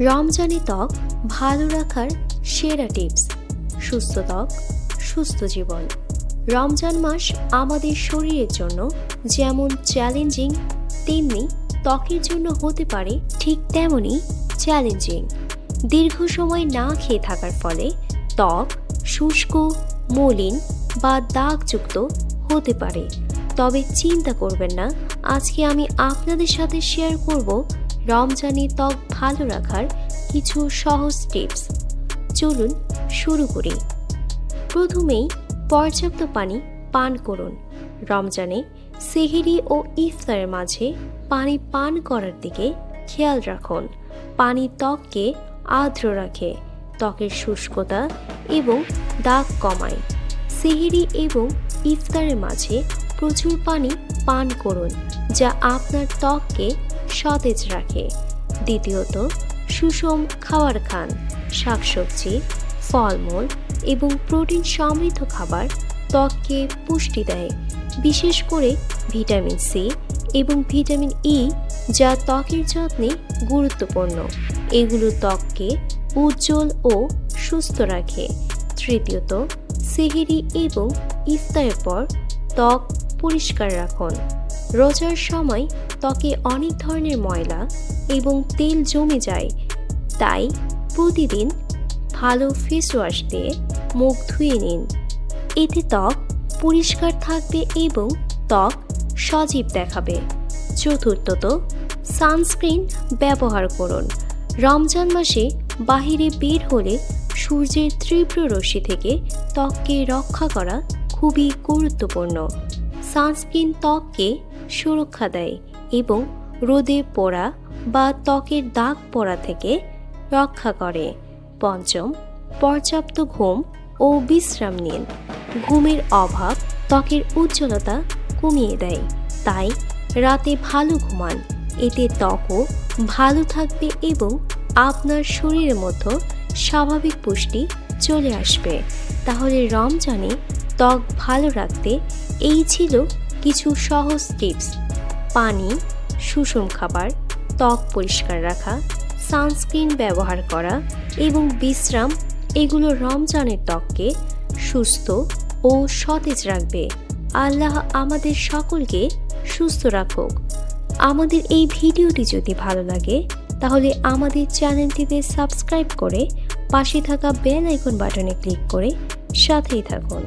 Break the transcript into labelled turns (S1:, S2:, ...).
S1: রমজানে ত্বক ভালো রাখার সেরা টিপস। সুস্থ ত্বক, সুস্থ জীবন। রমজান মাস আমাদের শরীরের জন্য যেমন চ্যালেঞ্জিং তেমনি ত্বকের জন্য হতে পারে ঠিক তেমনই চ্যালেঞ্জিং দীর্ঘ সময় না খেয়ে থাকার ফলে ত্বক শুষ্ক, মলিন বা দাগযুক্ত হতে পারে। তবে চিন্তা করবেন না, আজকে আমি আপনাদের সাথে শেয়ার করব রমজানে ত্বক ভালো রাখার কিছু সহজ টিপস। চলুন শুরু করি। প্রথমেই পর্যাপ্ত পানি পান করুন। রমজানে সেহেরি ও ইফতারের মাঝে পানি পান করার দিকে খেয়াল রাখুন। পানি ত্বককে আর্দ্র রাখে, ত্বকের শুষ্কতা এবং দাগ কমায়। সেহেরি এবং ইফতারের মাঝে প্রচুর পানি পান করুন, যা আপনার ত্বককে সতেজ রাখে। দ্বিতীয়ত, সুষম খাবার খান। শাকসবজি, ফলমূল এবং প্রোটিন সমৃদ্ধ খাবার ত্বককে পুষ্টি দেয়। বিশেষ করে ভিটামিন সি এবং ভিটামিন ই, যা ত্বকের যত্নে গুরুত্বপূর্ণ। এগুলো ত্বককে উজ্জ্বল ও সুস্থ রাখে। তৃতীয়ত, সেহেরি এবং ইফতারের পর ত্বক পরিষ্কার রাখুন। রোজার সময় ত্বকে অনেক ধরনের ময়লা এবং তেল জমে যায়। তাই প্রতিদিন ভালো ফেস ওয়াশ দিয়ে মুখ ধুয়ে নিন। এতে ত্বক পরিষ্কার থাকবে এবং ত্বক সজীব দেখাবে। চতুর্থত সানস্ক্রিন ব্যবহার করুন। রমজান মাসে বাহিরে বের হলে সূর্যের তীব্র রশ্মি থেকে ত্বককে রক্ষা করা খুবই গুরুত্বপূর্ণ। সানস্ক্রিন ত্বককে সুরক্ষা দেয় এবং রোদে পোড়া বা ত্বকের দাগ পড়া থেকে রক্ষা করে। পঞ্চম, পর্যাপ্ত ঘুম ও বিশ্রাম নিন। ঘুমের অভাব ত্বকের উজ্জ্বলতা কমিয়ে দেয়, তাই রাতে ভালো ঘুমান। এতে ত্বকও ভালো থাকবে এবং আপনার শরীরের মধ্যে স্বাভাবিক পুষ্টি চলে আসবে। তাহলে রমজানে ত্বক ভালো রাখতে এই ছিল কিছু সহজ টিপস। পানি, সুষম খাবার, ত্বক পরিষ্কার রাখা, সানস্ক্রিন ব্যবহার করা এবং বিশ্রাম, এগুলো রমজানের ত্বককে সুস্থ ও সতেজ রাখবে। আল্লাহ আমাদের সকলকে সুস্থ রাখুক। আমাদের এই ভিডিওটি যদি ভালো লাগে, তাহলে আমাদের চ্যানেলটিতে সাবস্ক্রাইব করে পাশে থাকা বেল আইকন বাটনে ক্লিক করে সাথেই থাকুন।